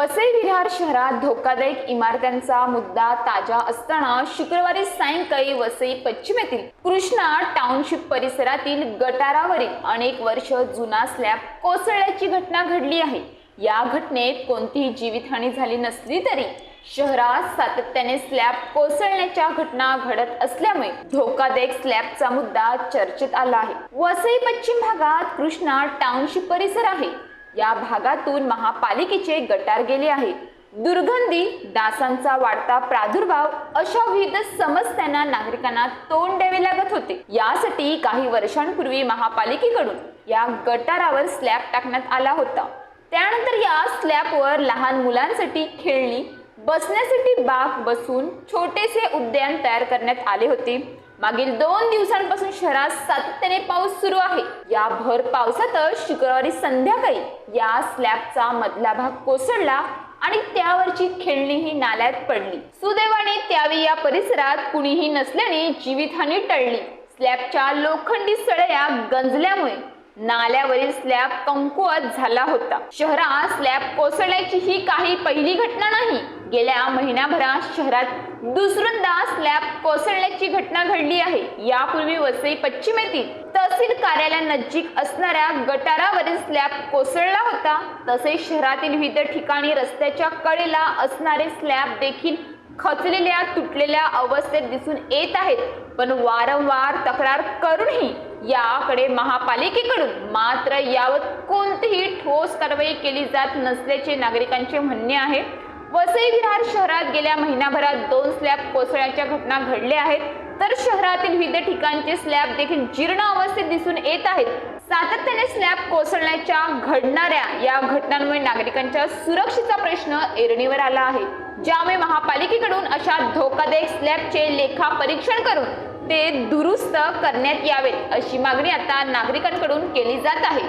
वसई विरार शहरात धोकादायक इमारत्यांचा मुद्दा ताजा असताना शुक्रवारी सायंकाळी वसई पश्चिमेतील कृष्णा टाउनशिप परिसरातील गटारावरील अनेक वर्ष जुना स्लॅब कोसळल्याची घटना घडली आहे. या घटनेत कोणतीही जीवितहानी झाली नसली तरी शहरात सातत्याने स्लॅब कोसळण्याच्या घटना घडत असल्यामुळे धोकादायक स्लॅबचा मुद्दा चर्चेत आला आहे. वसई पश्चिम भागात कृष्णा टाउनशिप परिसर आहे. या भागातून महापालिकेचे गटार गेले आहे दुर्गंधी डासांचा वाढता प्रादुर्भाव अशा विविध समस्यांना नागरिकांना तोंड द्यावे लागत होते. यासाठी काही वर्षांपूर्वी महापालिकेकडून या गटारावर स्लॅब टाकण्यात आला होता. त्यानंतर या स्लॅबवर लहान मुलांसाठी खेळणी बसण्यासाठी बाग बसून छोटेसे उद्यान तयार करण्यात आले होते. मागील दोन दिवसांपासून शहरात सातत्याने पाऊस सुरू आहे. या भर पावसातच शुक्रवारी संध्याकाळी या स्लॅबचा मधला भाग कोसळला आणि त्यावरची खेळणीही नाल्यात पडली. सुदैवाने त्यावेळी या परिसरात कुणीही नसल्याने जीवितहानी टळली. स्लॅबच्या लोखंडी सळया गंजल्यामुळे नाल्यावरील स्लॅब कमकुवत झाला होता. शहरात स्लॅब कोसळण्याची ही काही पहिली घटना नाही गेल्या महिन्याभरात शहरात दुसऱ्यांदा स्लॅब कोसळण्याची घटना घडली आहे. यापूर्वी वसई पश्चिम येथील तहसील कार्यालयानजीक असणाऱ्या गटारावरील स्लॅब कोसळला होता. तसेच शहरातील विविध ठिकाणी रस्त्याच्या कडेला असणारे स्लॅब देखील खचलेल्या तुटलेल्या अवस्थेत दिसून येत आहेत. पण वारंवार तक्रार करूनही याकडे महापालिकेकडून मात्र यावर कोणतीही ठोस कारवाई केली जात नसल्याचे नागरिकांचे म्हणणे आहे. वसई विहार शहरात गेल्या महिनाभरात दोन स्लॅब कोसळ्याच्या घटना घडल्या आहेत. तर शहरातील विविध ठिकाणचे स्लॅब देखील जीर्ण अवस्थेत दिसून येत आहेत. सातत्याने स्लॅब कोसळण्याच्या घडणाऱ्या या घटनांमुळे नागरिकांच्या सुरक्षेचा प्रश्न ऐरणीवर आला आहे. ज्यामुळे महापालिकेकडून अशा धोकादायक स्लॅबचे लेखा परीक्षण करून ते दुरुस्त करण्यात यावेत अशी मागणी आता नागरिकांकडून केली जात आहे.